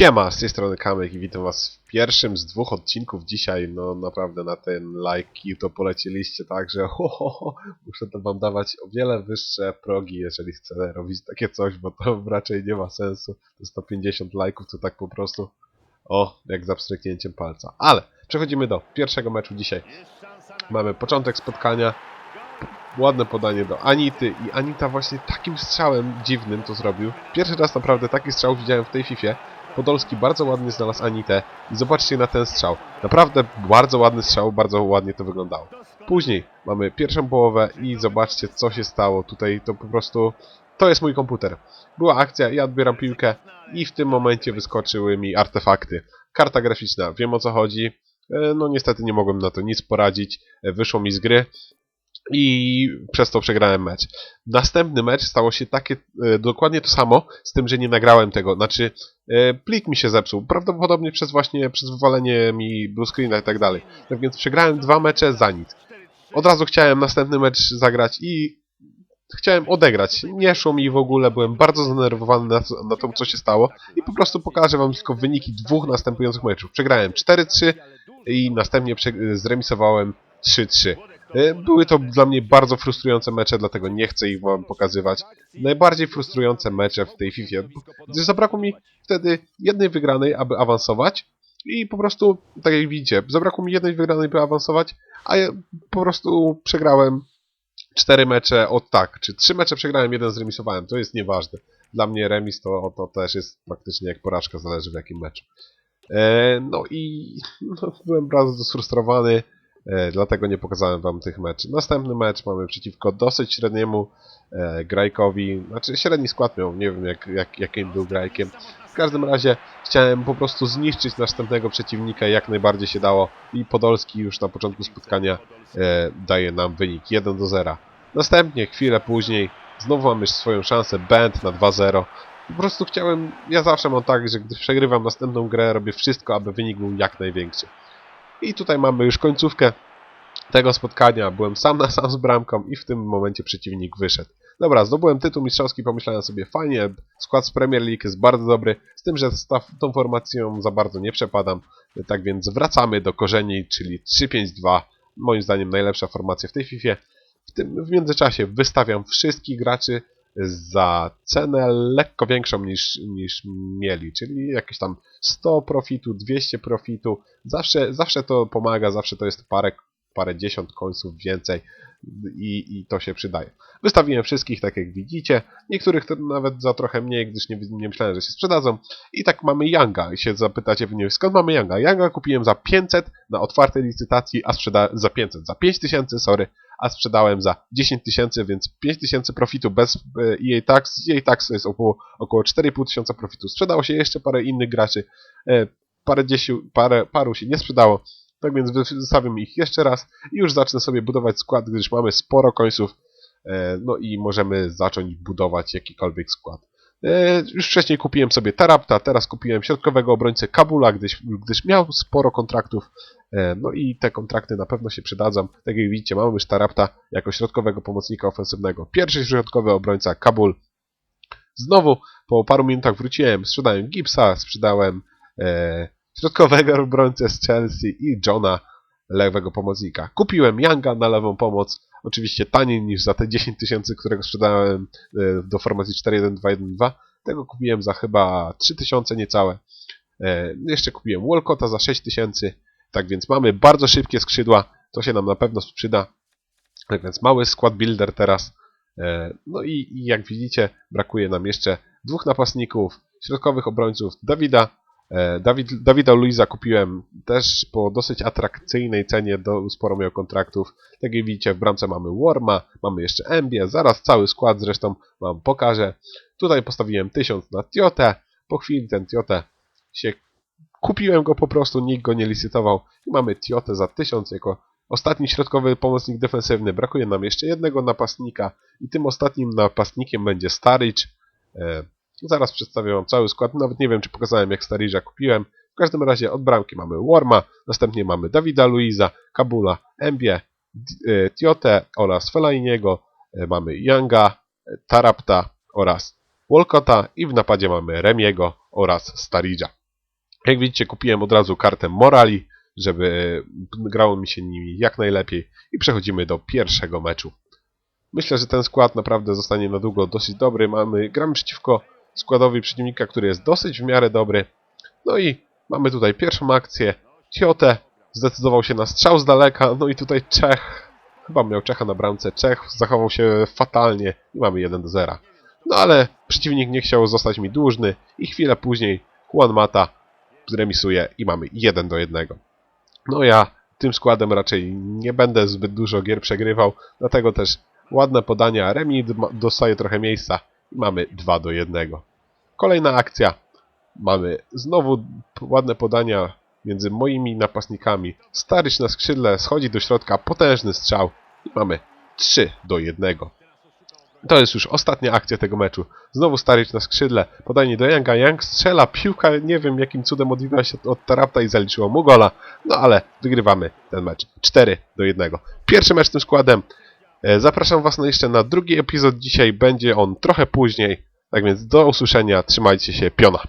Siema, z tej strony Kamek i witam was w pierwszym z dwóch odcinków dzisiaj. No naprawdę na ten lajki to poleciliście tak, że ho, ho, ho, muszę to wam dawać o wiele wyższe progi, jeżeli chcę robić takie coś, bo to raczej nie ma sensu. To 150 lajków to tak po prostu o, jak za pstryknięciem palca. Ale przechodzimy do pierwszego meczu dzisiaj. Mamy początek spotkania, ładne podanie do Anity i Anita właśnie takim strzałem dziwnym to zrobił. Pierwszy raz naprawdę taki strzał widziałem w tej Fifie. Podolski bardzo ładnie znalazł Anitę i zobaczcie na ten strzał. Naprawdę bardzo ładny strzał, bardzo ładnie to wyglądało. Później mamy pierwszą połowę i zobaczcie co się stało. Tutaj to po prostu... To jest mój komputer. Była akcja, ja odbieram piłkę i w tym momencie wyskoczyły mi artefakty. Karta graficzna, wiem o co chodzi. E, No niestety nie mogłem na to nic poradzić. E, Wyszło mi z gry i przez to przegrałem mecz. Następny mecz stało się takie e, dokładnie to samo, z tym, że nie nagrałem tego. Znaczy, e, plik mi się zepsuł, prawdopodobnie przez właśnie przez wywalenie mi blue screena i tak dalej. Tak więc przegrałem dwa mecze za nic. Od razu chciałem następny mecz zagrać i chciałem odegrać. Nie szło mi w ogóle, byłem bardzo zdenerwowany na, na to, co się stało i po prostu pokażę wam tylko wyniki dwóch następujących meczów. Przegrałem 4-3 i następnie prze- zremisowałem 3-3. E, Były to dla mnie bardzo frustrujące mecze, dlatego nie chcę ich wam pokazywać. Najbardziej frustrujące mecze w tej FIFA, gdyż zabrakło mi wtedy jednej wygranej, aby awansować i po prostu, tak jak widzicie, zabrakło mi jednej wygranej, by awansować, a ja po prostu przegrałem cztery mecze od tak, czy trzy mecze przegrałem, jeden zremisowałem, to jest nieważne. Dla mnie remis to, to też jest praktycznie jak porażka, zależy w jakim meczu. E, no i no, byłem bardzo sfrustrowany, dlatego nie pokazałem wam tych meczów. Następny mecz mamy przeciwko dosyć średniemu e, grajkowi, znaczy średni skład miał, nie wiem jak, jak, jakim był grajkiem. W każdym razie chciałem po prostu zniszczyć następnego przeciwnika jak najbardziej się dało i Podolski już na początku spotkania e, daje nam wynik 1 do 0. Następnie, chwilę później, znowu mamy swoją szansę, Band na 2-0. Po prostu chciałem, ja zawsze mam tak, że gdy przegrywam następną grę, robię wszystko, aby wynik był jak największy. I tutaj mamy już końcówkę tego spotkania. Byłem sam na sam z bramką i w tym momencie przeciwnik wyszedł. Dobra, zdobyłem tytuł mistrzowski, pomyślałem sobie, fajnie, skład z Premier League jest bardzo dobry, z tym, że z ta, tą formacją za bardzo nie przepadam. Tak więc wracamy do korzeni, czyli 3-5-2. Moim zdaniem najlepsza formacja w tej FIFA. W tym w międzyczasie wystawiam wszystkich graczy za cenę lekko większą niż, niż mieli, czyli jakieś tam 100 profitu, 200 profitu. Zawsze, zawsze to pomaga, zawsze to jest parę, parę dziesiąt końców więcej i, i to się przydaje. Wystawiłem wszystkich, tak jak widzicie. Niektórych to nawet za trochę mniej, gdyż nie, nie myślałem, że się sprzedadzą. I tak mamy Younga. I się zapytacie w niej, skąd mamy Younga? Younga kupiłem za 500 na otwartej licytacji, a sprzedałem za 500, za 5000, sorry, a sprzedałem za 10 tysięcy, więc 5 tysięcy profitu bez EA Tax. EA Tax to jest około, około 4,5 tysiąca profitu. Sprzedało się jeszcze parę innych graczy. E, parę, dziesiu, parę paru się nie sprzedało. Tak więc wystawiam ich jeszcze raz i już zacznę sobie budować skład, gdyż mamy sporo końców. E, no i możemy zacząć budować jakikolwiek skład. E, już wcześniej kupiłem sobie Tarapta, teraz kupiłem środkowego obrońcę Kabula, gdyż, gdyż miał sporo kontraktów. E, no i te kontrakty na pewno się przydadzą. Tak jak widzicie, mamy już Tarapta jako środkowego pomocnika ofensywnego. Pierwszy środkowy obrońca Kabul. Znowu po paru minutach wróciłem, sprzedałem Gipsa, sprzedałem e, środkowego obrońcę z Chelsea i Johna, lewego pomocnika. Kupiłem Younga na lewą pomoc, oczywiście taniej niż za te 10 tysięcy, którego sprzedałem e, do formacji 4-1-2-1-2. Tego kupiłem za chyba 3 tysiące niecałe. E, jeszcze kupiłem Walcota za 6 tysięcy. Tak więc mamy bardzo szybkie skrzydła, to się nam na pewno sprzyda. Tak więc mały skład builder teraz. E, No i, i jak widzicie, brakuje nam jeszcze dwóch napastników, środkowych obrońców Dawida. E, Dawid, Dawida Luiza kupiłem też po dosyć atrakcyjnej cenie, do, sporo miał kontraktów. Tak jak widzicie, w bramce mamy Worma, mamy jeszcze Embie, zaraz cały skład zresztą wam pokażę. Tutaj postawiłem 1000 na Tiotę, po chwili ten Tiotę się kupiłem go po prostu, nikt go nie licytował i mamy Tiotę za 1000 jako ostatni środkowy pomocnik defensywny. Brakuje nam jeszcze jednego napastnika i tym ostatnim napastnikiem będzie Staricz. Zaraz przedstawię wam cały skład, nawet nie wiem czy pokazałem jak Staricza kupiłem. W każdym razie od bramki mamy Worma, następnie mamy Dawida Luiza, Kabula, Embie, D- e, oraz Fellainiego, e, mamy Younga, e, Tarapta oraz Walcota i w napadzie mamy Remiego oraz Staridża. Jak widzicie, kupiłem od razu kartę Morali, żeby grało mi się nimi jak najlepiej i przechodzimy do pierwszego meczu. Myślę, że ten skład naprawdę zostanie na długo dosyć dobry. Mamy, gramy przeciwko składowi przeciwnika, który jest dosyć w miarę dobry. No i mamy tutaj pierwszą akcję. Ciotę zdecydował się na strzał z daleka, no i tutaj Czech, chyba miał Czecha na bramce, Czech zachował się fatalnie i mamy 1 do 0. No ale przeciwnik nie chciał zostać mi dłużny i chwilę później Juan Mata zremisuje i mamy 1 do 1. No ja tym składem raczej nie będę zbyt dużo gier przegrywał, dlatego też ładne podania, Remi dostaje trochę miejsca i mamy 2 do 1. Kolejna akcja. Mamy znowu ładne podania między moimi napastnikami. Staryś na skrzydle schodzi do środka, potężny strzał i mamy 3 do 1. To jest już ostatnia akcja tego meczu. Znowu Staryć na skrzydle, podanie do Younga, Young strzela, piłka nie wiem jakim cudem odbiła się od Tarapta i zaliczyło mu gola, no ale wygrywamy ten mecz 4 do 1. Pierwszy mecz tym składem. E, Zapraszam Was na jeszcze na drugi epizod. Dzisiaj, będzie on trochę później, tak więc do usłyszenia, trzymajcie się, piona.